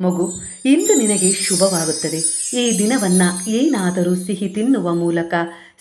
ಮಗು, ಇಂದು ನಿನಗೆ ಶುಭವಾಗುತ್ತದೆ. ಈ ದಿನವನ್ನ ಏನಾದರೂ ಸಿಹಿ ತಿನ್ನುವ ಮೂಲಕ,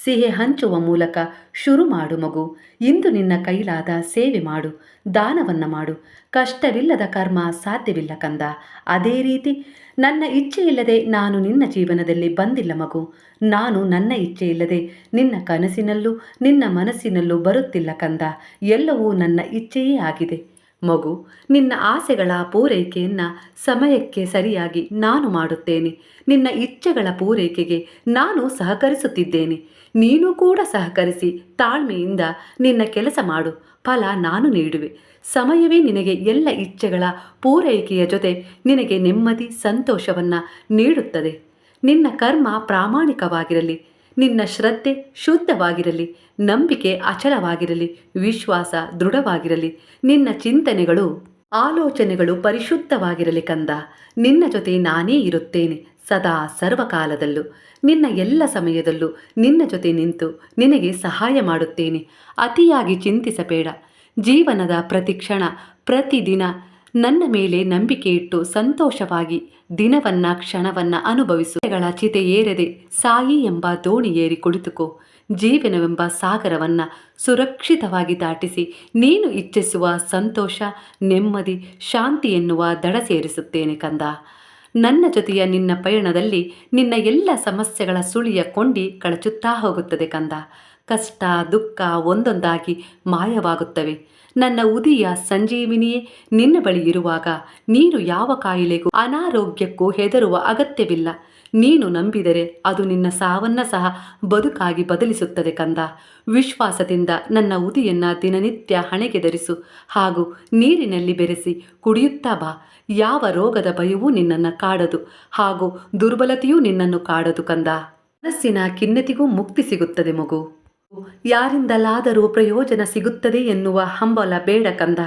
ಸಿಹಿ ಹಂಚುವ ಮೂಲಕ ಶುರು ಮಾಡು ಮಗು. ಇಂದು ನಿನ್ನ ಕೈಲಾದ ಸೇವೆ ಮಾಡು, ದಾನವನ್ನು ಮಾಡು. ಕಷ್ಟವಿಲ್ಲದ ಕರ್ಮ ಸಾಧ್ಯವಿಲ್ಲ ಕಂದ. ಅದೇ ರೀತಿ, ನನ್ನ ಇಚ್ಛೆಯಿಲ್ಲದೆ ನಾನು ನಿನ್ನ ಜೀವನದಲ್ಲಿ ಬಂದಿಲ್ಲ ಮಗು. ನಾನು ನನ್ನ ಇಚ್ಛೆ ಇಲ್ಲದೆ ನಿನ್ನ ಕನಸಿನಲ್ಲೂ, ನಿನ್ನ ಮನಸ್ಸಿನಲ್ಲೂ ಬರುತ್ತಿಲ್ಲ ಕಂದ. ಎಲ್ಲವೂ ನನ್ನ ಇಚ್ಛೆಯೇ ಆಗಿದೆ. ಮಗು, ನಿನ್ನ ಆಸೆಗಳ ಪೂರೈಕೆಯನ್ನು ಸಮಯಕ್ಕೆ ಸರಿಯಾಗಿ ನಾನು ಮಾಡುತ್ತೇನೆ. ನಿನ್ನ ಇಚ್ಛೆಗಳ ಪೂರೈಕೆಗೆ ನಾನು ಸಹಕರಿಸುತ್ತಿದ್ದೇನೆ. ನೀನು ಕೂಡ ಸಹಕರಿಸಿ ತಾಳ್ಮೆಯಿಂದ ನಿನ್ನ ಕೆಲಸ ಮಾಡು. ಫಲ ನಾನು ನೀಡುವೆ. ಸಮಯವೇ ನಿನಗೆ ಎಲ್ಲ ಇಚ್ಛೆಗಳ ಪೂರೈಕೆಯ ಜೊತೆ ನಿನಗೆ ನೆಮ್ಮದಿ, ಸಂತೋಷವನ್ನು ನೀಡುತ್ತದೆ. ನಿನ್ನ ಕರ್ಮ ಪ್ರಾಮಾಣಿಕವಾಗಿರಲಿ. ನಿನ್ನ ಶ್ರದ್ಧೆ ಶುದ್ಧವಾಗಿರಲಿ, ನಂಬಿಕೆ ಅಚಲವಾಗಿರಲಿ, ವಿಶ್ವಾಸ ದೃಢವಾಗಿರಲಿ, ನಿನ್ನ ಚಿಂತನೆಗಳು, ಆಲೋಚನೆಗಳು ಪರಿಶುದ್ಧವಾಗಿರಲಿ ಕಂದ. ನಿನ್ನ ಜೊತೆ ನಾನೇ ಇರುತ್ತೇನೆ, ಸದಾ ಸರ್ವಕಾಲದಲ್ಲೂ. ನಿನ್ನ ಎಲ್ಲ ಸಮಯದಲ್ಲೂ ನಿನ್ನ ಜೊತೆ ನಿಂತು ನಿನಗೆ ಸಹಾಯ ಮಾಡುತ್ತೇನೆ. ಅತಿಯಾಗಿ ಚಿಂತಿಸಬೇಡ. ಜೀವನದ ಪ್ರತಿ ಕ್ಷಣ ಪ್ರತಿದಿನ ನನ್ನ ಮೇಲೆ ನಂಬಿಕೆ ಇಟ್ಟು ಸಂತೋಷವಾಗಿ ದಿನವನ್ನ ಕ್ಷಣವನ್ನ ಅನುಭವಿಸುಗಳ ಚಿತೆ ಏರದೆ ಸಾಯಿ ಎಂಬ ದೋಣಿ ಏರಿ ಕುಳಿತುಕೋ. ಜೀವನವೆಂಬ ಸಾಗರವನ್ನ ಸುರಕ್ಷಿತವಾಗಿ ದಾಟಿಸಿ ನೀನು ಇಚ್ಛಿಸುವ ಸಂತೋಷ, ನೆಮ್ಮದಿ, ಶಾಂತಿ ಎನ್ನುವ ದಡ ಸೇರಿಸುತ್ತೇನೆ ಕಂದ. ನನ್ನ ಜೊತೆಯ ನಿನ್ನ ಪಯಣದಲ್ಲಿ ನಿನ್ನ ಎಲ್ಲ ಸಮಸ್ಯೆಗಳ ಸುಳಿಯ ಕೊಂಡಿ ಕಳಚುತ್ತಾ ಹೋಗುತ್ತದೆ ಕಂದ. ಕಷ್ಟ, ದುಃಖ ಒಂದೊಂದಾಗಿ ಮಾಯವಾಗುತ್ತವೆ. ನನ್ನ ಉದಿಯ ಸಂಜೀವಿನಿಯೇ, ನಿನ್ನ ಬಳಿ ಇರುವಾಗ ನೀನು ಯಾವ ಕಾಯಿಲೆಗೂ ಅನಾರೋಗ್ಯಕ್ಕೂ ಹೆದರುವ ಅಗತ್ಯವಿಲ್ಲ. ನೀನು ನಂಬಿದರೆ ಅದು ನಿನ್ನ ಸಾವನ್ನ ಸಹ ಬದುಕಾಗಿ ಬದಲಿಸುತ್ತದೆ ಕಂದ. ವಿಶ್ವಾಸದಿಂದ ನನ್ನ ಉದಿಯನ್ನ ದಿನನಿತ್ಯ ಹಣೆಗೆ ಧರಿಸು ಹಾಗೂ ನೀರಿನಲ್ಲಿ ಬೆರೆಸಿ ಕುಡಿಯುತ್ತಾ ಬಾ. ಯಾವ ರೋಗದ ಭಯವೂ ನಿನ್ನನ್ನು ಕಾಡದು ಹಾಗೂ ದುರ್ಬಲತೆಯೂ ನಿನ್ನನ್ನು ಕಾಡದು ಕಂದ. ಮನಸ್ಸಿನ ಖಿನ್ನತಿಗೂ ಮುಕ್ತಿ ಸಿಗುತ್ತದೆ ಮಗು. ಯಾರಿಂದಲಾದರೂ ಪ್ರಯೋಜನ ಸಿಗುತ್ತದೆ ಎನ್ನುವ ಹಂಬಲ ಬೇಡ ಕಂದ.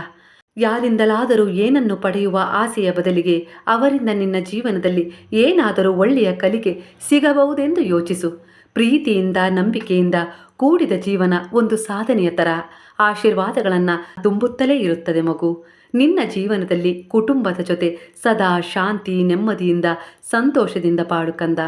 ಯಾರಿಂದಲಾದರೂ ಏನನ್ನು ಪಡೆಯುವ ಆಸೆಯ ಬದಲಿಗೆ ಅವರಿಂದ ನಿನ್ನ ಜೀವನದಲ್ಲಿ ಏನಾದರೂ ಒಳ್ಳೆಯ ಕಲಿಕೆ ಸಿಗಬಹುದೆಂದು ಯೋಚಿಸು. ಪ್ರೀತಿಯಿಂದ, ನಂಬಿಕೆಯಿಂದ ಕೂಡಿದ ಜೀವನ ಒಂದು ಸಾಧನೆಯ ತರ ಆಶೀರ್ವಾದಗಳನ್ನು ತುಂಬುತ್ತಲೇ ಇರುತ್ತದೆ ಮಗು. ನಿನ್ನ ಜೀವನದಲ್ಲಿ ಕುಟುಂಬದ ಜೊತೆ ಸದಾ ಶಾಂತಿ, ನೆಮ್ಮದಿಯಿಂದ, ಸಂತೋಷದಿಂದ ಪಾಡು ಕಂದ.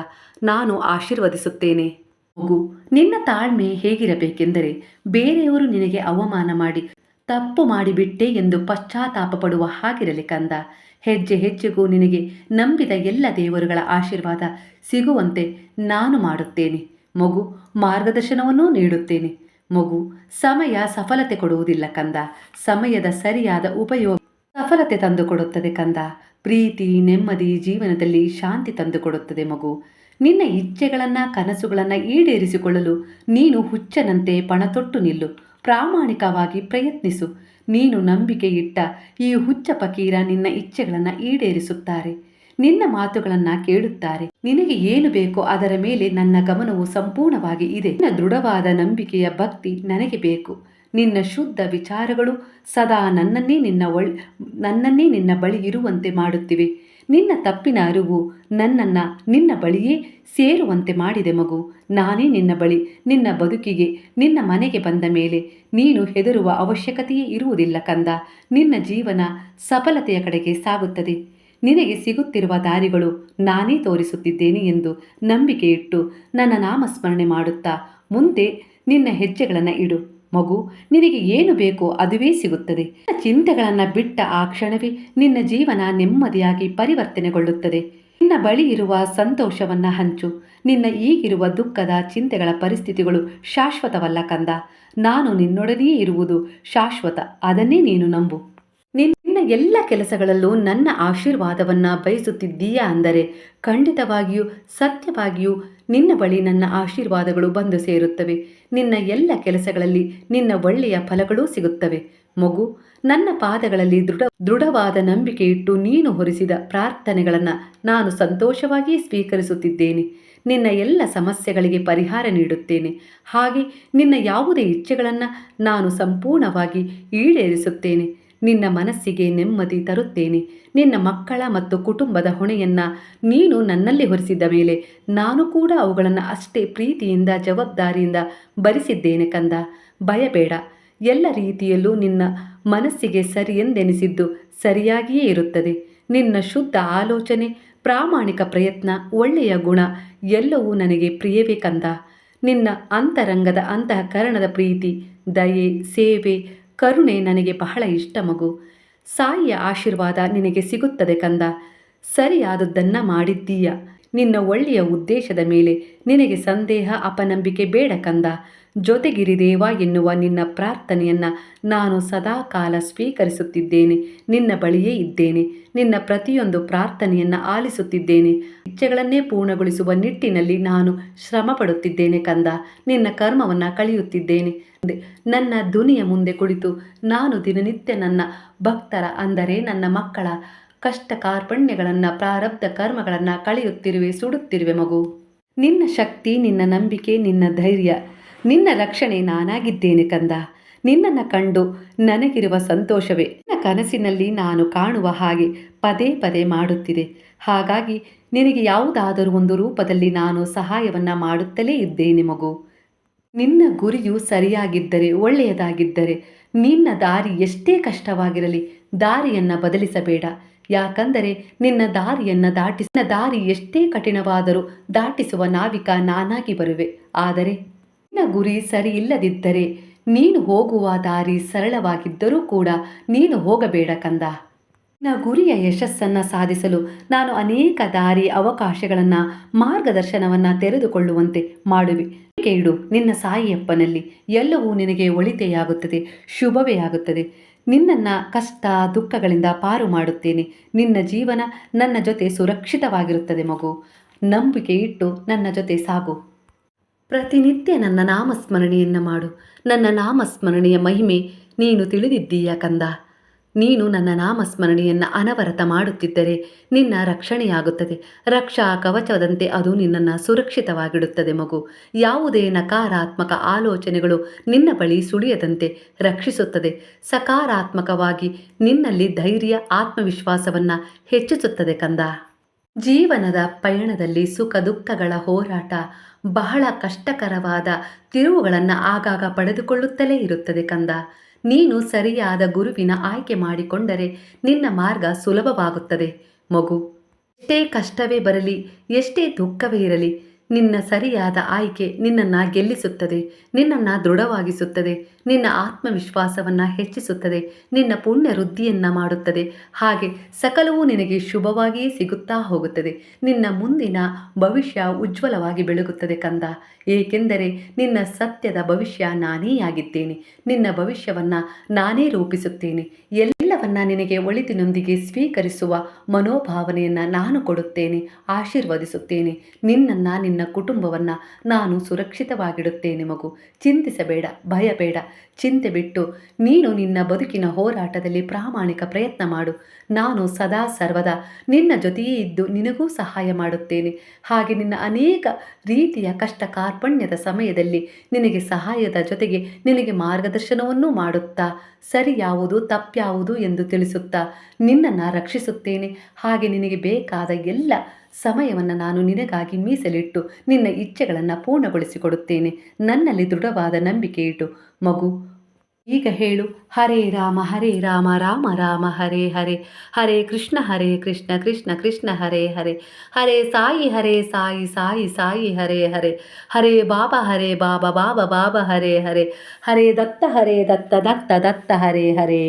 ನಾನು ಆಶೀರ್ವದಿಸುತ್ತೇನೆ. ಮಗು ನಿನ್ನ ತಾಳ್ಮೆ ಹೇಗಿರಬೇಕೆಂದರೆ ಬೇರೆಯವರು ನಿನಗೆ ಅವಮಾನ ಮಾಡಿ ತಪ್ಪು ಮಾಡಿಬಿಟ್ಟೆ ಎಂದು ಪಶ್ಚಾತ್ತಾಪ ಪಡುವ ಹಾಗಿರಲಿ ಕಂದ. ಹೆಜ್ಜೆ ಹೆಜ್ಜೆಗೂ ನಿನಗೆ ನಂಬಿದ ಎಲ್ಲ ದೇವರುಗಳ ಆಶೀರ್ವಾದ ಸಿಗುವಂತೆ ನಾನು ಮಾಡುತ್ತೇನೆ. ಮಗು, ಮಾರ್ಗದರ್ಶನವನ್ನೂ ನೀಡುತ್ತೇನೆ. ಮಗು, ಸಮಯ ಸಫಲತೆ ಕೊಡುವುದಿಲ್ಲ ಕಂದ. ಸಮಯದ ಸರಿಯಾದ ಉಪಯೋಗ ಸಫಲತೆ ತಂದುಕೊಡುತ್ತದೆ ಕಂದ. ಪ್ರೀತಿ, ನೆಮ್ಮದಿ ಜೀವನದಲ್ಲಿ ಶಾಂತಿ ತಂದುಕೊಡುತ್ತದೆ ಮಗು. ನಿನ್ನ ಇಚ್ಛೆಗಳನ್ನು, ಕನಸುಗಳನ್ನು ಈಡೇರಿಸಿಕೊಳ್ಳಲು ನೀನು ಹುಚ್ಚನಂತೆ ಪಣತೊಟ್ಟು ನಿಲ್ಲು. ಪ್ರಾಮಾಣಿಕವಾಗಿ ಪ್ರಯತ್ನಿಸು. ನೀನು ನಂಬಿಕೆ ಇಟ್ಟ ಈ ಹುಚ್ಚ ಪಕೀರ ನಿನ್ನ ಇಚ್ಛೆಗಳನ್ನು ಈಡೇರಿಸುತ್ತಾರೆ. ನಿನ್ನ ಮಾತುಗಳನ್ನು ಕೇಳುತ್ತಾರೆ. ನಿನಗೆ ಏನು ಬೇಕೋ ಅದರ ಮೇಲೆ ನನ್ನ ಗಮನವು ಸಂಪೂರ್ಣವಾಗಿ ಇದೆ. ನಿನ್ನ ದೃಢವಾದ ನಂಬಿಕೆಯ ಭಕ್ತಿ ನನಗೆ ಬೇಕು. ನಿನ್ನ ಶುದ್ಧ ವಿಚಾರಗಳು ಸದಾ ನನ್ನನ್ನೇ ನಿನ್ನ ಒಳ್, ನನ್ನನ್ನೇ ನಿನ್ನ ಬಳಿ ಇರುವಂತೆ ಮಾಡುತ್ತಿವೆ. ನಿನ್ನ ತಪ್ಪಿನ ಅರಿವು ನನ್ನನ್ನು ನಿನ್ನ ಬಳಿಯೇ ಸೇರುವಂತೆ ಮಾಡಿದೆ ಮಗು. ನಾನೇ ನಿನ್ನ ಬಳಿ, ನಿನ್ನ ಬದುಕಿಗೆ, ನಿನ್ನ ಮನೆಗೆ ಬಂದ ಮೇಲೆ ನೀನು ಹೆದರುವ ಅವಶ್ಯಕತೆಯೇ ಇರುವುದಿಲ್ಲ ಕಂದ. ನಿನ್ನ ಜೀವನ ಸಫಲತೆಯ ಕಡೆಗೆ ಸಾಗುತ್ತದೆ. ನಿನಗೆ ಸಿಗುತ್ತಿರುವ ದಾರಿಗಳು ನಾನೇ ತೋರಿಸುತ್ತಿದ್ದೇನೆ ಎಂದು ನಂಬಿಕೆ ಇಟ್ಟು ನನ್ನ ನಾಮಸ್ಮರಣೆ ಮಾಡುತ್ತಾ ಮುಂದೆ ನಿನ್ನ ಹೆಜ್ಜೆಗಳನ್ನು ಇಡು. ಮಗು, ನಿನಗೆ ಏನು ಬೇಕೋ ಅದುವೇ ಸಿಗುತ್ತದೆ. ಚಿಂತೆಗಳನ್ನು ಬಿಟ್ಟ ಆ ಕ್ಷಣವೇ ನಿನ್ನ ಜೀವನ ನೆಮ್ಮದಿಯಾಗಿ ಪರಿವರ್ತನೆಗೊಳ್ಳುತ್ತದೆ. ನಿನ್ನ ಬಳಿ ಇರುವ ಸಂತೋಷವನ್ನ ಹಂಚು. ನಿನ್ನ ಈಗಿರುವ ದುಃಖದ ಚಿಂತೆಗಳ ಪರಿಸ್ಥಿತಿಗಳು ಶಾಶ್ವತವಲ್ಲ ಕಂದ. ನಾನು ನಿನ್ನೊಡನೆಯೇ ಇರುವುದು ಶಾಶ್ವತ, ಅದನ್ನೇ ನೀನು ನಂಬು. ನಿನ್ನ ಎಲ್ಲ ಕೆಲಸಗಳಲ್ಲೂ ನನ್ನ ಆಶೀರ್ವಾದವನ್ನು ಬಯಸುತ್ತಿದ್ದೀಯಾ ಅಂದರೆ ಖಂಡಿತವಾಗಿಯೂ, ಸತ್ಯವಾಗಿಯೂ ನಿನ್ನ ಬಳಿ ನನ್ನ ಆಶೀರ್ವಾದಗಳು ಬಂದು ಸೇರುತ್ತವೆ. ನಿನ್ನ ಎಲ್ಲ ಕೆಲಸಗಳಲ್ಲಿ ನಿನ್ನ ಒಳ್ಳೆಯ ಫಲಗಳೂ ಸಿಗುತ್ತವೆ. ಮಗು, ನನ್ನ ಪಾದಗಳಲ್ಲಿ ದೃಢ, ದೃಢವಾದ ನಂಬಿಕೆಯಿಟ್ಟು ನೀನು ಹೊರಿಸಿದ ಪ್ರಾರ್ಥನೆಗಳನ್ನು ನಾನು ಸಂತೋಷವಾಗಿ ಸ್ವೀಕರಿಸುತ್ತಿದ್ದೇನೆ. ನಿನ್ನ ಎಲ್ಲ ಸಮಸ್ಯೆಗಳಿಗೆ ಪರಿಹಾರ ನೀಡುತ್ತೇನೆ. ಹಾಗೆ ನಿನ್ನ ಯಾವುದೇ ಇಚ್ಛೆಗಳನ್ನು ನಾನು ಸಂಪೂರ್ಣವಾಗಿ ಈಡೇರಿಸುತ್ತೇನೆ. ನಿನ್ನ ಮನಸ್ಸಿಗೆ ನೆಮ್ಮದಿ ತರುತ್ತೇನೆ. ನಿನ್ನ ಮಕ್ಕಳ ಮತ್ತು ಕುಟುಂಬದ ಹೊಣೆಯನ್ನು ನೀನು ನನ್ನಲ್ಲಿ ಹೊರಿಸಿದ್ದ ಮೇಲೆ ನಾನು ಕೂಡ ಅವುಗಳನ್ನು ಅಷ್ಟೇ ಪ್ರೀತಿಯಿಂದ, ಜವಾಬ್ದಾರಿಯಿಂದ ಭರಿಸಿದ್ದೇನೆ ಕಂದ. ಭಯಬೇಡ. ಎಲ್ಲ ರೀತಿಯಲ್ಲೂ ನಿನ್ನ ಮನಸ್ಸಿಗೆ ಸರಿಯೆಂದೆನಿಸಿದ್ದು ಸರಿಯಾಗಿಯೇ ಇರುತ್ತದೆ. ನಿನ್ನ ಶುದ್ಧ ಆಲೋಚನೆ, ಪ್ರಾಮಾಣಿಕ ಪ್ರಯತ್ನ, ಒಳ್ಳೆಯ ಗುಣ ಎಲ್ಲವೂ ನನಗೆ ಪ್ರಿಯವೇ ಕಂದ. ನಿನ್ನ ಅಂತರಂಗದ ಅಂತಃಕರಣದ ಪ್ರೀತಿ, ದಯೆ, ಸೇವೆ ಕರುಣೆ ನನಗೆ ಬಹಳ ಇಷ್ಟ ಮಗು. ಸಾಯಿಯ ಆಶೀರ್ವಾದ ನಿನಗೆ ಸಿಗುತ್ತದೆ ಕಂದ. ಸರಿಯಾದದ್ದನ್ನ ಮಾಡಿದ್ದೀಯ. ನಿನ್ನ ಒಳ್ಳೆಯ ಉದ್ದೇಶದ ಮೇಲೆ ನಿನಗೆ ಸಂದೇಹ ಅಪನಂಬಿಕೆ ಬೇಡ ಕಂದ. ಜೊತೆಗಿರಿದೇವ ಎನ್ನುವ ನಿನ್ನ ಪ್ರಾರ್ಥನೆಯನ್ನು ನಾನು ಸದಾಕಾಲ ಸ್ವೀಕರಿಸುತ್ತಿದ್ದೇನೆ. ನಿನ್ನ ಬಳಿಯೇ ಇದ್ದೇನೆ. ನಿನ್ನ ಪ್ರತಿಯೊಂದು ಪ್ರಾರ್ಥನೆಯನ್ನು ಆಲಿಸುತ್ತಿದ್ದೇನೆ. ಇಚ್ಛೆಗಳನ್ನೇ ಪೂರ್ಣಗೊಳಿಸುವ ನಿಟ್ಟಿನಲ್ಲಿ ನಾನು ಶ್ರಮ ಪಡುತ್ತಿದ್ದೇನೆ ಕಂದ. ನಿನ್ನ ಕರ್ಮವನ್ನು ಕಳೆಯುತ್ತಿದ್ದೇನೆ. ನನ್ನ ಧ್ವನಿಯ ಮುಂದೆ ಕುಳಿತು ನಾನು ದಿನನಿತ್ಯ ನನ್ನ ಭಕ್ತರ ಅಂದರೆ ನನ್ನ ಮಕ್ಕಳ ಕಷ್ಟ ಕಾರ್ಪಣ್ಯಗಳನ್ನು, ಪ್ರಾರಬ್ಧ ಕರ್ಮಗಳನ್ನು ಕಳೆಯುತ್ತಿರುವೆ, ಸುಡುತ್ತಿರುವೆ ಮಗು. ನಿನ್ನ ಶಕ್ತಿ, ನಿನ್ನ ನಂಬಿಕೆ, ನಿನ್ನ ಧೈರ್ಯ, ನಿನ್ನ ರಕ್ಷಣೆ ನಾನಾಗಿದ್ದೇನೆ ಕಂದ. ನಿನ್ನನ್ನು ಕಂಡು ನನಗಿರುವ ಸಂತೋಷವೇ. ನಿನ್ನ ಕನಸಿನಲ್ಲಿ ನಾನು ಕಾಣುವ ಹಾಗೆ ಪದೇ ಪದೇ ಮಾಡುತ್ತಿದೆ. ಹಾಗಾಗಿ ನಿನಗೆ ಯಾವುದಾದರೂ ಒಂದು ರೂಪದಲ್ಲಿ ನಾನು ಸಹಾಯವನ್ನು ಮಾಡುತ್ತಲೇ ಇದ್ದೇನೆ ಮಗು. ನಿನ್ನ ಗುರಿಯು ಸರಿಯಾಗಿದ್ದರೆ, ಒಳ್ಳೆಯದಾಗಿದ್ದರೆ, ನಿನ್ನ ದಾರಿ ಎಷ್ಟೇ ಕಷ್ಟವಾಗಿರಲಿ, ದಾರಿಯನ್ನು ಬದಲಿಸಬೇಡ. ಯಾಕಂದರೆ ನಿನ್ನ ದಾರಿಯನ್ನು ದಾಟಿಸ ದಾರಿ ಎಷ್ಟೇ ಕಠಿಣವಾದರೂ ದಾಟಿಸುವ ನಾವಿಕ ನಾನಾಗಿ ಬರುವೆ. ಆದರೆ ನಿನ್ನ ಗುರಿ ಸರಿಯಿಲ್ಲದಿದ್ದರೆ ನೀನು ಹೋಗುವ ದಾರಿ ಸರಳವಾಗಿದ್ದರೂ ಕೂಡ ನೀನು ಹೋಗಬೇಡ ಕಂದ. ನಿನ್ನ ಗುರಿಯ ಯಶಸ್ಸನ್ನು ಸಾಧಿಸಲು ನಾನು ಅನೇಕ ದಾರಿ ಅವಕಾಶಗಳನ್ನು, ಮಾರ್ಗದರ್ಶನವನ್ನು ತೆರೆದುಕೊಳ್ಳುವಂತೆ ಮಾಡುವೆ. ಇಡು ನಿನ್ನ ಸಾಯಿಯಪ್ಪನಲ್ಲಿ ಎಲ್ಲವೂ ನಿನಗೆ ಒಳಿತೆಯಾಗುತ್ತದೆ ಶುಭವೇ ಆಗುತ್ತದೆ. ನಿನ್ನನ್ನು ಕಷ್ಟ, ದುಃಖಗಳಿಂದ ಪಾರು ಮಾಡುತ್ತೇನೆ. ನಿನ್ನ ಜೀವನ ನನ್ನ ಜೊತೆ ಸುರಕ್ಷಿತವಾಗಿರುತ್ತದೆ ಮಗು. ನಂಬಿಕೆ ಇಟ್ಟು ನನ್ನ ಜೊತೆ ಸಾಗು. ಪ್ರತಿನಿತ್ಯ ನನ್ನ ನಾಮಸ್ಮರಣೆಯನ್ನು ಮಾಡು. ನನ್ನ ನಾಮಸ್ಮರಣೆಯ ಮಹಿಮೆ ನೀನು ತಿಳಿದಿದ್ದೀಯ ಕಂದ? ನೀನು ನನ್ನ ನಾಮಸ್ಮರಣೆಯನ್ನು ಅನವರತ ಮಾಡುತ್ತಿದ್ದರೆ ನಿನ್ನ ರಕ್ಷಣೆಯಾಗುತ್ತದೆ. ರಕ್ಷಾ ಕವಚದಂತೆ ಅದು ನಿನ್ನನ್ನು ಸುರಕ್ಷಿತವಾಗಿಡುತ್ತದೆ ಮಗು. ಯಾವುದೇ ನಕಾರಾತ್ಮಕ ಆಲೋಚನೆಗಳು ನಿನ್ನ ಬಳಿ ಸುಳಿಯದಂತೆ ರಕ್ಷಿಸುತ್ತದೆ. ಸಕಾರಾತ್ಮಕವಾಗಿ ನಿನ್ನಲ್ಲಿ ಧೈರ್ಯ, ಆತ್ಮವಿಶ್ವಾಸವನ್ನು ಹೆಚ್ಚಿಸುತ್ತದೆ ಕಂದ. ಜೀವನದ ಪಯಣದಲ್ಲಿ ಸುಖ ದುಃಖಗಳ ಹೋರಾಟ ಬಹಳ ಕಷ್ಟಕರವಾದ ತಿರುವುಗಳನ್ನು ಆಗಾಗ ಪಡೆದುಕೊಳ್ಳುತ್ತಲೇ ಇರುತ್ತದೆ ಕಂದ. ನೀನು ಸರಿಯಾದ ಗುರುವಿನ ಆಯ್ಕೆ ಮಾಡಿಕೊಂಡರೆ ನಿನ್ನ ಮಾರ್ಗ ಸುಲಭವಾಗುತ್ತದೆ. ಮಗು, ಎಷ್ಟೇ ಕಷ್ಟವೇ ಬರಲಿ, ಎಷ್ಟೇ ದುಃಖವೇ ಇರಲಿ ನಿನ್ನ ಸರಿಯಾದ ಆಯ್ಕೆ ನಿನ್ನನ್ನು ಗೆಲ್ಲಿಸುತ್ತದೆ, ನಿನ್ನನ್ನು ದೃಢವಾಗಿಸುತ್ತದೆ, ನಿನ್ನ ಆತ್ಮವಿಶ್ವಾಸವನ್ನು ಹೆಚ್ಚಿಸುತ್ತದೆ, ನಿನ್ನ ಪುಣ್ಯ ವೃದ್ಧಿಯನ್ನು ಮಾಡುತ್ತದೆ. ಹಾಗೆ ಸಕಲವೂ ನಿನಗೆ ಶುಭವಾಗಿಯೇ ಸಿಗುತ್ತಾ ಹೋಗುತ್ತದೆ. ನಿನ್ನ ಮುಂದಿನ ಭವಿಷ್ಯ ಉಜ್ವಲವಾಗಿ ಬೆಳಗುತ್ತದೆ ಕಂದ. ಏಕೆಂದರೆ ನಿನ್ನ ಸತ್ಯದ ಭವಿಷ್ಯ ನಾನೇ ಆಗಿದ್ದೇನೆ. ನಿನ್ನ ಭವಿಷ್ಯವನ್ನು ನಾನೇ ರೂಪಿಸುತ್ತೇನೆ. ಎಲ್ಲವನ್ನ ನಿನಗೆ ಒಳಿತಿನೊಂದಿಗೆ ಸ್ವೀಕರಿಸುವ ಮನೋಭಾವನೆಯನ್ನು ನಾನು ಕೊಡುತ್ತೇನೆ, ಆಶೀರ್ವದಿಸುತ್ತೇನೆ. ನಿನ್ನನ್ನು, ನಿನ್ನ ಕುಟುಂಬವನ್ನು ನಾನು ಸುರಕ್ಷಿತವಾಗಿಡುತ್ತೇನೆ ಮಗು. ಚಿಂತಿಸಬೇಡ, ಭಯಬೇಡ. ಚಿಂತೆ ಬಿಟ್ಟು ನೀನು ನಿನ್ನ ಬದುಕಿನ ಹೋರಾಟದಲ್ಲಿ ಪ್ರಾಮಾಣಿಕ ಪ್ರಯತ್ನ ಮಾಡು. ನಾನು ಸದಾ ಸರ್ವದಾ, ನಿನ್ನ ಜೊತೆಯೇ ಇದ್ದು ನಿನಗೂ ಸಹಾಯ ಮಾಡುತ್ತೇನೆ. ಹಾಗೆ ನಿನ್ನ ಅನೇಕ ರೀತಿಯ ಕಷ್ಟ ಕಾರ್ಪಣ್ಯದ ಸಮಯದಲ್ಲಿ ನಿನಗೆ ಸಹಾಯದ ಜೊತೆಗೆ ನಿನಗೆ ಮಾರ್ಗದರ್ಶನವನ್ನೂ ಮಾಡುತ್ತಾ. ಸರಿಯಾವುದು ತಪ್ಪ್ಯಾವುದು ಎಂದು ತಿಳಿಸುತ್ತಾ, ನಿನ್ನನ್ನು ರಕ್ಷಿಸುತ್ತೇನೆ. ಹಾಗೆ ನಿನಗೆ ಬೇಕಾದ ಎಲ್ಲ ಸಮಯವನ್ನು ನಾನು ನಿನಗಾಗಿ ಮೀಸಲಿಟ್ಟು ನಿನ್ನ ಇಚ್ಛೆಗಳನ್ನು ಪೂರ್ಣಗೊಳಿಸಿಕೊಡುತ್ತೇನೆ. ನನ್ನಲ್ಲಿ ದೃಢವಾದ ನಂಬಿಕೆ ಇಟ್ಟು ಮಗು, ಈಗ ಹೇಳು, ಹರೇ ರಾಮ ಹರೇ ರಾಮ ರಾಮ ರಾಮ, ಹರೇ ಹರೇ. ಹರೇ ಕೃಷ್ಣ ಹರೇ ಕೃಷ್ಣ ಕೃಷ್ಣ ಕೃಷ್ಣ, ಹರೇ ಹರೇ. ಹರೇ ಸಾಯಿ ಹರೇ ಸಾಯಿ ಸಾಯಿ ಸಾಯಿ, ಹರೇ ಹರೇ. ಹರೇ ಬಾಬಾ ಹರೇ ಬಾಬಾ ಬಾಬಾ ಬಾಬಾ, ಹರೇ ಹರೇ. ಹರೇ ದತ್ತ ಹರೇ ದತ್ತ ದತ್ತ ದತ್ತ, ಹರೇ ಹರೇ.